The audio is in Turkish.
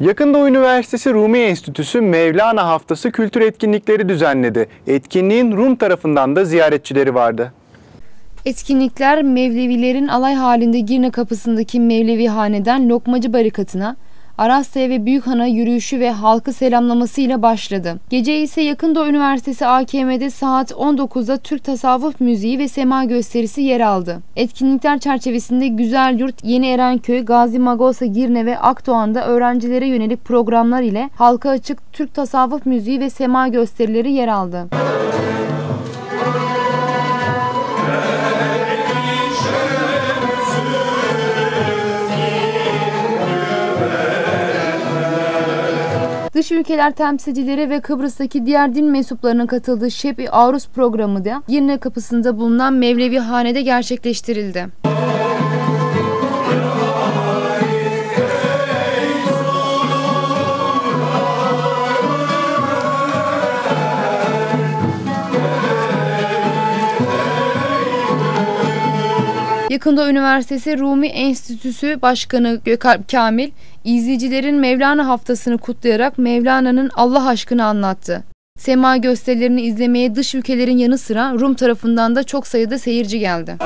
Yakında Üniversitesi Rumi Enstitüsü Mevlana Haftası kültür etkinlikleri düzenledi. Etkinliğin Rum tarafından da ziyaretçileri vardı. Etkinlikler Mevlevilerin alay halinde Girne kapısındaki Mevlevi haneden Lokmacı barikatına, Arasya'ya ve Büyükhan'a yürüyüşü ve halkı selamlamasıyla başladı. Gece ise Yakında Üniversitesi AKM'de saat 19'da Türk Tasavvuf Müziği ve Sema gösterisi yer aldı. Etkinlikler çerçevesinde Güzel Yurt, Yeni Erenköy, Gazi Magosa, Girne ve Akdoğan'da öğrencilere yönelik programlar ile halka açık Türk Tasavvuf Müziği ve Sema gösterileri yer aldı. Dış ülkeler temsilcileri ve Kıbrıs'taki diğer din mensuplarının katıldığı Şebi Arus programı da Girne kapısında bulunan Mevlevi Hane'de gerçekleştirildi. Yakında Üniversitesi Rumi Enstitüsü Başkanı Gökalp Kamil, izleyicilerin Mevlana haftasını kutlayarak Mevlana'nın Allah aşkını anlattı. Sema gösterilerini izlemeye dış ülkelerin yanı sıra Rum tarafından da çok sayıda seyirci geldi.